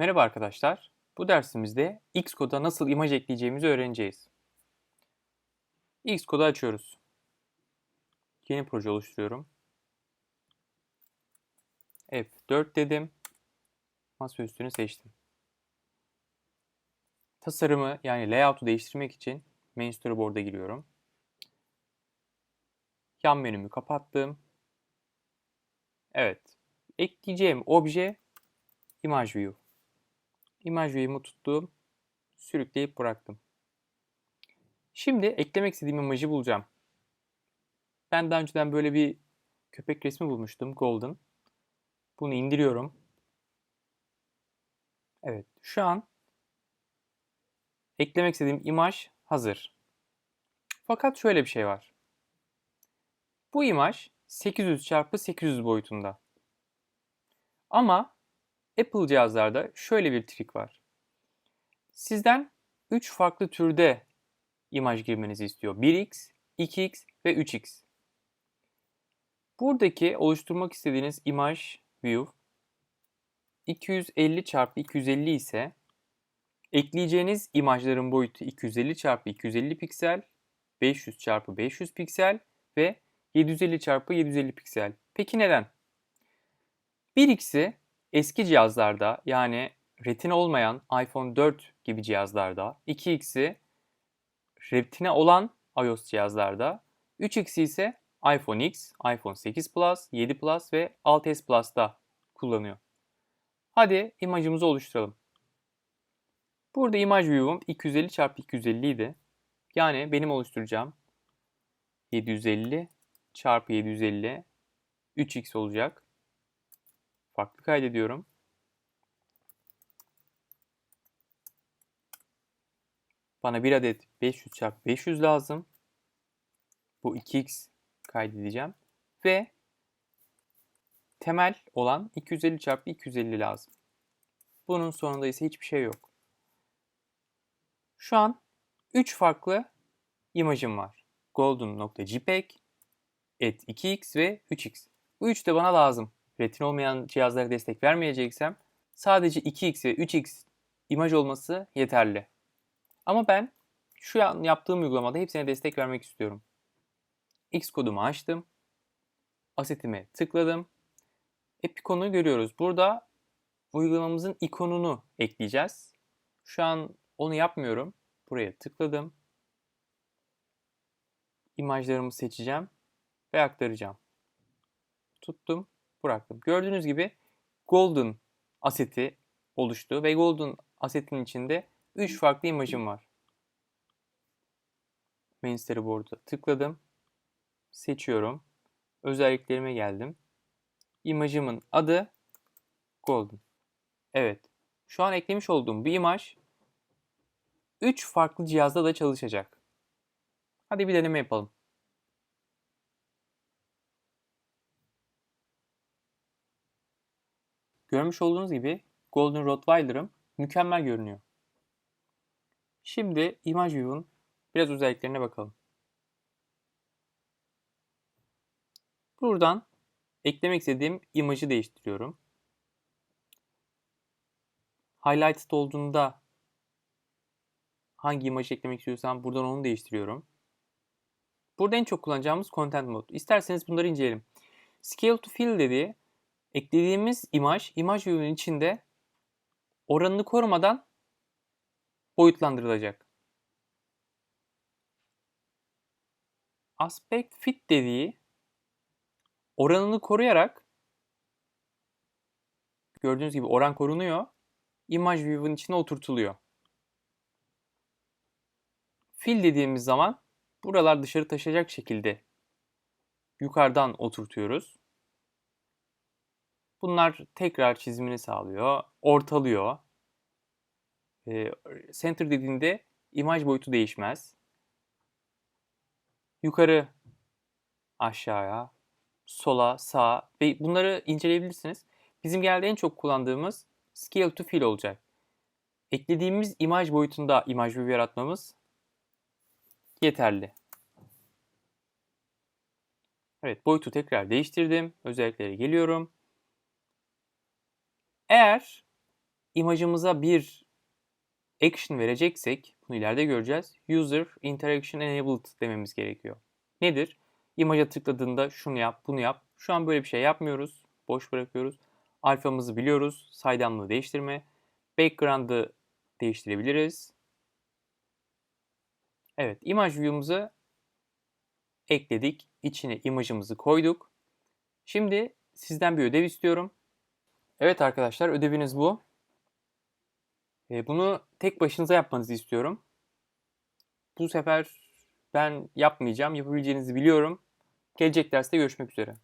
Merhaba arkadaşlar. Bu dersimizde Xcode'a nasıl imaj ekleyeceğimizi öğreneceğiz. Xcode'u açıyoruz. Yeni proje oluşturuyorum. F4 dedim. Masaüstünü seçtim. Tasarımı yani layout'u değiştirmek için Main Storyboard'a giriyorum. Yan menümü kapattım. Evet. Ekleyeceğim obje Image View. Image View'umu tuttum. Sürükleyip bıraktım. Şimdi eklemek istediğim imajı bulacağım. Ben daha önceden böyle bir köpek resmi bulmuştum. Golden. Bunu indiriyorum. Evet. Şu an eklemek istediğim imaj hazır. Fakat şöyle bir şey var. Bu imaj 800 çarpı 800 boyutunda. Ama Apple cihazlarda şöyle bir trik var. Sizden 3 farklı türde imaj girmenizi istiyor. 1x, 2x ve 3x. Buradaki oluşturmak istediğiniz imaj view 250 çarpı 250 ise ekleyeceğiniz imajların boyutu 250 çarpı 250 piksel, 500 çarpı 500 piksel ve 750 çarpı 750 piksel. Peki neden? 1x'i eski cihazlarda yani retina olmayan iPhone 4 gibi cihazlarda, 2x'i retina olan iOS cihazlarda, 3x'i ise iPhone X, iPhone 8 Plus, 7 Plus ve 6s Plus'ta kullanıyor. Hadi imajımızı oluşturalım. Burada imaj view'um 250 x 250 idi. Yani benim oluşturacağım 750 çarpı 750 3x olacak. Farklı kaydediyorum. Bana bir adet 500 çarpı 500 lazım. Bu 2x kaydedeceğim. Ve temel olan 250 çarpı 250 lazım. Bunun sonunda ise hiçbir şey yok. Şu an 3 farklı imajım var. golden.jpeg, et 2x ve 3x. Bu 3 de bana lazım. Retina olmayan cihazlara destek vermeyeceksem sadece 2x ve 3x imaj olması yeterli. Ama ben şu an yaptığım uygulamada hepsine destek vermek istiyorum. X kodumu açtım. Asetime tıkladım. Epikonu görüyoruz. Burada uygulamamızın ikonunu ekleyeceğiz. Şu an onu yapmıyorum. Buraya tıkladım. İmajlarımı seçeceğim ve aktaracağım. Tuttum, bıraktım. Gördüğünüz gibi Golden aseti oluştu ve Golden asetin içinde 3 farklı imajım var. Main Storyboard'a tıkladım. Seçiyorum. Özelliklerime geldim. İmajımın adı Golden. Evet. Şu an eklemiş olduğum bu imaj 3 farklı cihazda da çalışacak. Hadi bir deneme yapalım. Görmüş olduğunuz gibi Golden Rottweiler'ım mükemmel görünüyor. Şimdi Image View'un biraz özelliklerine bakalım. Buradan eklemek istediğim imajı değiştiriyorum. Highlighted olduğunda hangi imajı eklemek istiyorsam buradan onu değiştiriyorum. Burada en çok kullanacağımız Content Mode. İsterseniz bunları inceleyelim. Scale to Fill dediği eklediğimiz imaj, imaj view'un içinde oranını korumadan boyutlandırılacak. Aspect Fit dediği oranını koruyarak gördüğünüz gibi oran korunuyor. Image view'un içine oturtuluyor. Fill dediğimiz zaman buralar dışarı taşıyacak şekilde yukarıdan oturtuyoruz. Bunlar tekrar çizimini sağlıyor, ortalıyor. E, center dediğinde imaj boyutu değişmez. Yukarı, aşağıya, sola, sağa ve bunları inceleyebilirsiniz. Bizim genelde en çok kullandığımız scale to fill olacak. Eklediğimiz imaj boyutunda imaj view yaratmamız yeterli. Evet boyutu tekrar değiştirdim. Özelliklere geliyorum. Eğer imajımıza bir action vereceksek, bunu ileride göreceğiz. User Interaction Enabled dememiz gerekiyor. Nedir? İmaja tıkladığında şunu yap, bunu yap. Şu an böyle bir şey yapmıyoruz. Boş bırakıyoruz. Alfamızı biliyoruz. Saydamlığı değiştirme. Background'ı değiştirebiliriz. Evet, imaj view'umuzu ekledik. İçine imajımızı koyduk. Şimdi sizden bir ödev istiyorum. Evet arkadaşlar ödeviniz bu. E, Bunu tek başınıza yapmanızı istiyorum. Bu sefer ben yapmayacağım. Yapabileceğinizi biliyorum. Gelecek derste görüşmek üzere.